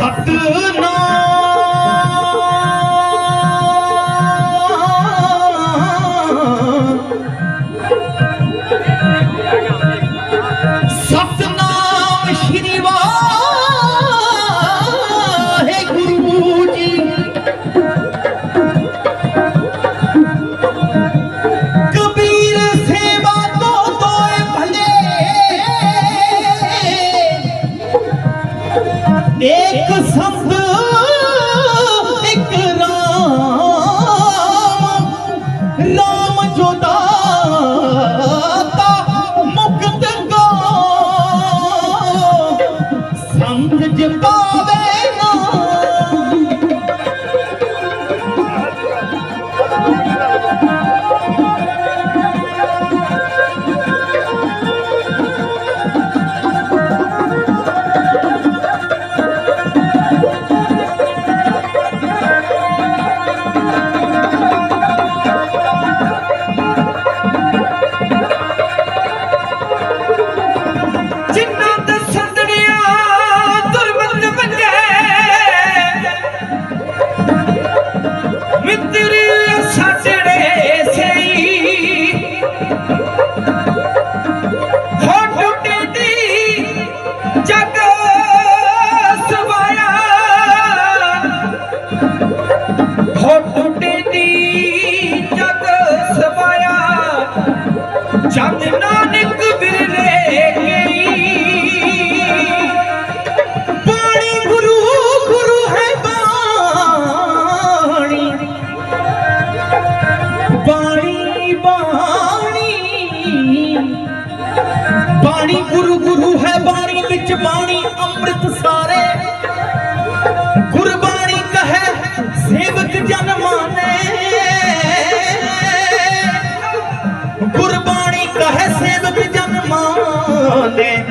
சட்டு நான் ਮੁਕਤ ਕੋ ਸੰਤ ਜਪਾ ਬਾਣੀ ਗੁਰੂ ਗੁਰੂ ਹੈ ਬਾਣੀ ਵਿੱਚ ਬਾਣੀ ਅੰਮ੍ਰਿਤ ਸਾਰੇ। ਗੁਰਬਾਣੀ ਕਹੇ, ਸੇਵਕ ਜਨ ਮਾਨੇ। ਗੁਰਬਾਣੀ ਕਹੇ, ਸੇਵਕ ਜਨ ਮਾਨੇ।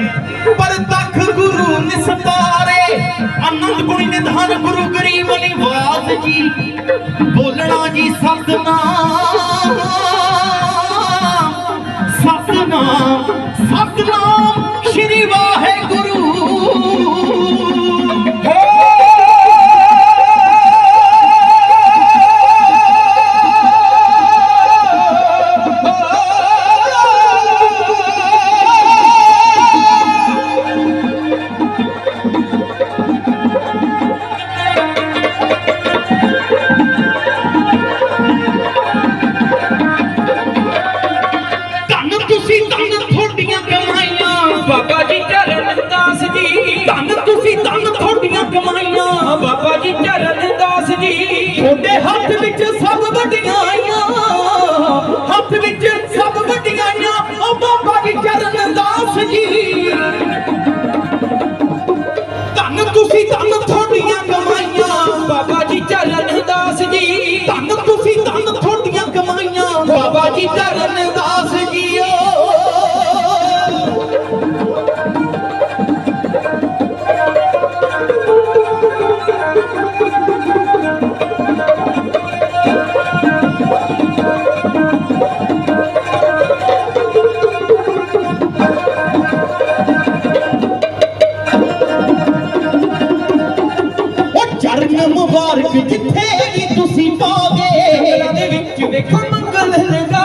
ਪਰ ਤਖ ਗੁਰੂ ਨਿਸਤਾਰੇ, ਆਨੰਦ ਗੁਣੀ ਨਿਧਾਨ ਗੁਰੂ ਗਰੀਬ ਨਿਵਾਸ ਜੀ। ਬੋਲਣਾ ਜੀ ਸਤਨਾਮ ਬਾਬਾ ਜੀ ਚਰਨ ਦਾਸ ਜੀ। ਤੁਹਾਡੇ ਹੱਥ ਵਿੱਚ ਸਭ ਵਡਿਆਈਆਂ ਹੱਥ ਵਿੱਚ ਸਭ ਵਡਿਆਈਆਂ ਉਹ ਬਾਬਾ ਜੀ ਚਰਨ ਦਾਸ ਜੀ। ਧੰਨ ਤੁਸੀਂ ਧੰਨ ਤੁਹਾਡੀਆਂ ਕਮਾਈਆਂ। ਬਾਬਾ ਜੀ ਚਰਨ ਦਾਸ ਜੀ। ਧੰਨ ਤੁਸੀਂ ਧੰਨ ਤੁਹਾਡੀਆਂ ਕਮਾਈਆਂ। ਬਾਬਾ ਜੀ ਚਰਨ 내 꿈만 갈래 내가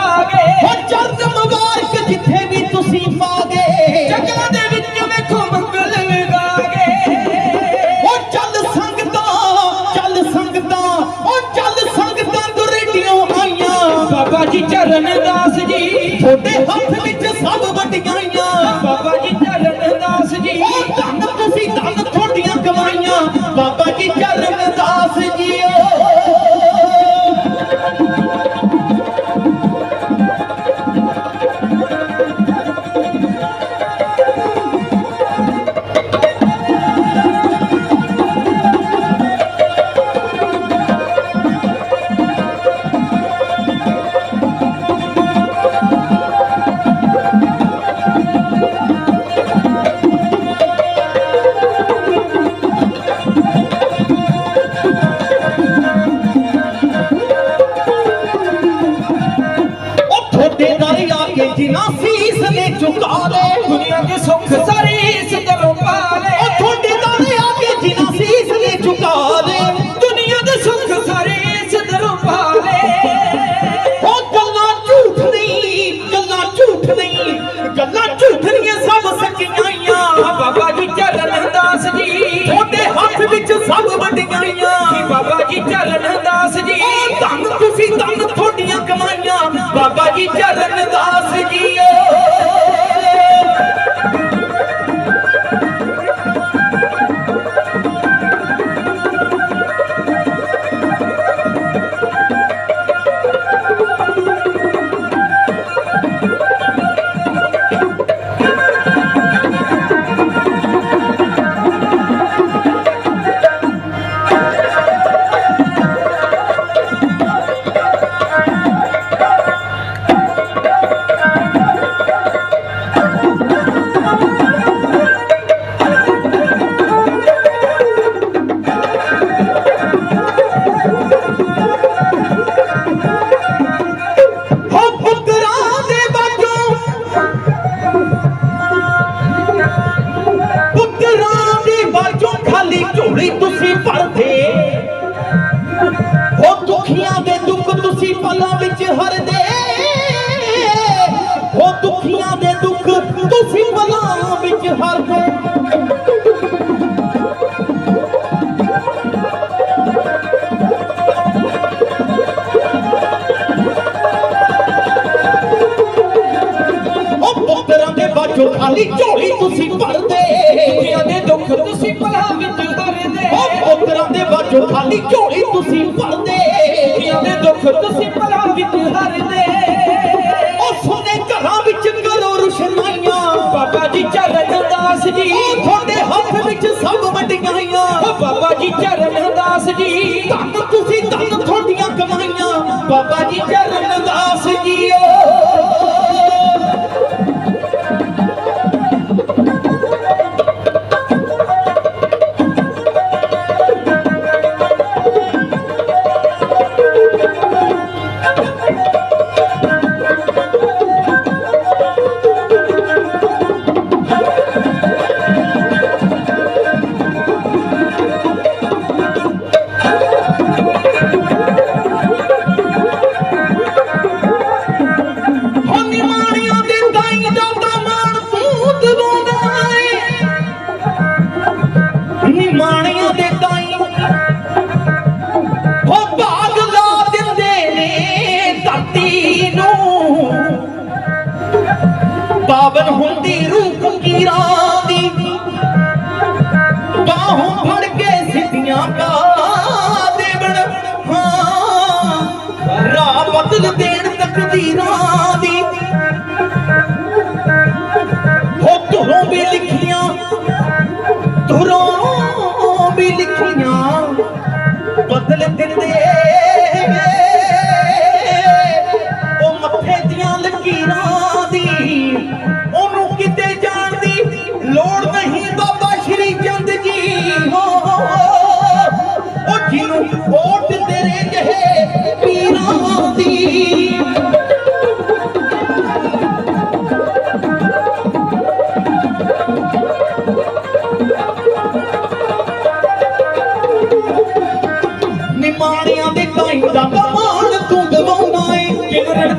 ਝੋਲੀ ਤੁਸੀਂ ਭਰਦੇ। ਉਹ ਦੁਖੀਆਂ ਦੇ ਦੁੱਖ ਤੁਸੀਂ ਪਲਾਂ ਵਿੱਚ ਹਰਦੇ। ਉਹ ਦੁਖੀਆਂ ਦੇ ਦੁੱਖ ਤੁਸੀਂ ਪਲਾਂ ਵਿੱਚ ਹਰਦੇ। ਬਾਬਾ ਜੀ ਚਰਨ ਜੀ। ਤੁਹਾਡੇ ਹੱਥ ਵਿੱਚ ਸਭ ਵਟਿਆਈਆਂ ਬਾਬਾ ਜੀ ਚਰਨ ਜੀ। ਧੰਨ ਤੁਸੀਂ ਧੰਨ ਤੁਹਾਡੀਆਂ ਕਮਾਈਆਂ। ਬਾਬਾ ਜੀ ਚਰਨ ਜੀ ਤੂੰ ਦਵਾਉਂਦਾ ਏ ਦੇ ਤਾਈ ਹੋ ਭਾਗ ਲਾ ਦਿੰਦੇ ਨੇ ਧਰਤੀ ਨੂੰ। ਪਾਵਨ ਹੁੰਦੀ ਰੂਹ ਫਕੀਰਾਂ ਦੀ। ਬਾਹੋਂ ਫੜ ਕੇ ਸਿੱਧੀਆਂ ਕਾ ਦੇਵਣ। ਹਾਂ, ਰਾਹ ਬਦਲ ਦੇਣ ਤਕਦੀਰਾਂ duro.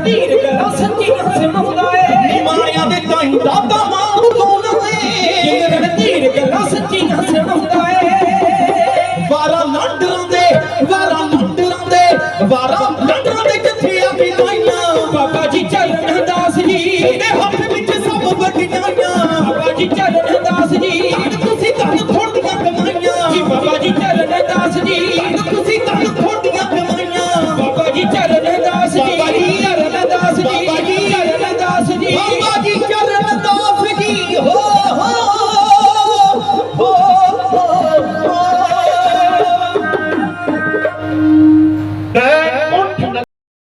ਧੀਰ ਗਲਾ ਸੱਚੀਆਂ ਸੁਣਾਉਂਦਾ ਏ। ਨਿਮਾਣਿਆਂ ਦੇ ਕਾਈ ਦਾ ਕਮਾਲ ਗਵਾਉਣਾ ਏ ਕਿਨ ਧੀਰ ਗਲਾ ਸੱਚੀਆਂ ਸੁਣਾਉਂਦਾ ਏ। ਵਾਰਾ ਲੰਡਰਾਂ ਦੇ ਵਾਰਾ ਲੰਡਰਾਂ ਦੇ ਵਾਰਾ ਲੰਡਰਾਂ ਦੇ ਕਿੱਥੇ ਆ ਕੇ